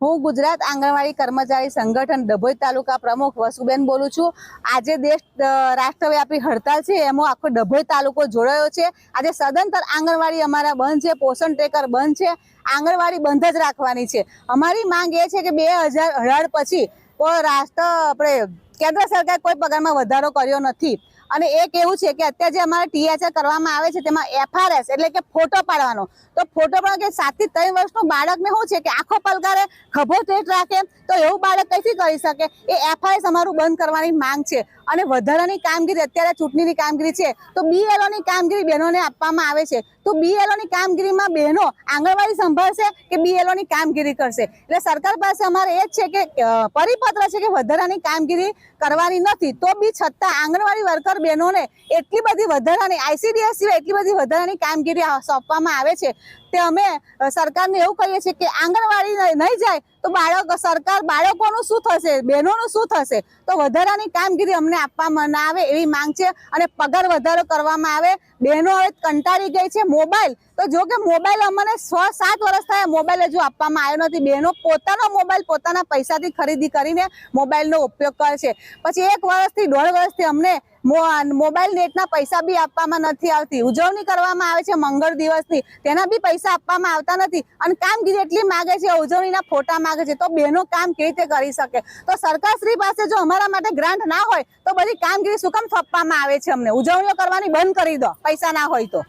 હું ગુજરાત આંગણવાડી કર્મચારી સંગઠન ડભોઈ તાલુકા પ્રમુખ વસુબેન બોલું છું. આજે દેશ રાષ્ટ્રવ્યાપી હડતાલ છે, એમાં આખો ડભોઈ તાલુકો જોડાયો છે. આજે સદંતર આંગણવાડી અમારા બંધ છે, પોષણ ટેકર બંધ છે, આંગણવાડી બંધ જ રાખવાની છે. અમારી માંગ એ છે કે બે હજાર અઢાર પછી રાષ્ટ્ર, આપણે, કેન્દ્ર સરકાર કોઈ પગારમાં વધારો કર્યો નથી. અને એક એવું છે કે અત્યારે જે અમારે ટીએચઆર કરવામાં આવે છે, તેમાં એફઆરએસ એટલે કે ફોટો પાડવાનો. તો ફોટો પાડવા કે સાતથી ત્રણ વર્ષનું બાળકને શું છે કે આખો પલકારે ખભો ટેટ રાખે, તો એવું બાળક કઈથી કરી શકે? એ એફઆરએસ અમારું બંધ કરવાની માંગ છે. અને વધારાની કામગીરી, અત્યારે ચૂંટણીની કામગીરી છે, તો બીએલઓની કામગીરી બહેનોને આપવામાં આવે છે. તો બીએલઓની કામગીરીમાં બહેનો આંગણવાડી સંભાળશે કે બીએલઓની કામગીરી કરશે? એટલે સરકાર પાસે અમારે એ જ છે કે પરિપત્ર છે કે વધારાની કામગીરી કરવાની નથી. તો બી છતાં આંગણવાડી વર્કર બહેનોને એટલી બધી વધારાની આઈસીડીએસ સિવાય એટલી બધી વધારાની કામગીરી સોંપવામાં આવે છે. તે અમે સરકારને એવું કહીએ છીએ કે આંગણવાડી નહીં જાય તો બાળક, સરકાર બાળકોનું શું થશે? બહેનોનું શું થશે? તો વધારાની કામગીરી અમને આપવામાં ના આવે એવી માંગ છે અને પગાર વધારો કરવામાં આવે. બહેનો હવે કંટાળી ગઈ છે મોબાઈલ. તો જો કે મોબાઈલ અમને છ, સાત વર્ષ થયા મોબાઈલ હજુ આપવામાં આવ્યો નથી. બહેનો પોતાનો મોબાઈલ પોતાના પૈસાથી ખરીદી કરીને મોબાઈલનો ઉપયોગ કરે છે. પછી એક વર્ષથી, દોઢ વર્ષથી અમને મોબાઈલ નેટના પૈસા બી આપવામાં નથી આવતી. ઉજવણી કરવામાં આવે છે મંગળ દિવસની. તેના બી પૈસા આપવામાં આવતા નથી. અને કામગીરી એટલી માગે છે, ઉજવણીના ફોટા માગે છે, તો બહેનો કામ કેવી રીતે કરી શકે? તો સરકારશ્રી પાસે જો અમારા માટે ગ્રાન્ટ ના હોય, તો બધી કામગીરી શું કામ સોંપવામાં આવે છે અમને. ઉજવણીઓ કરવાની બંધ કરી દો, પૈસા ના હોય તો.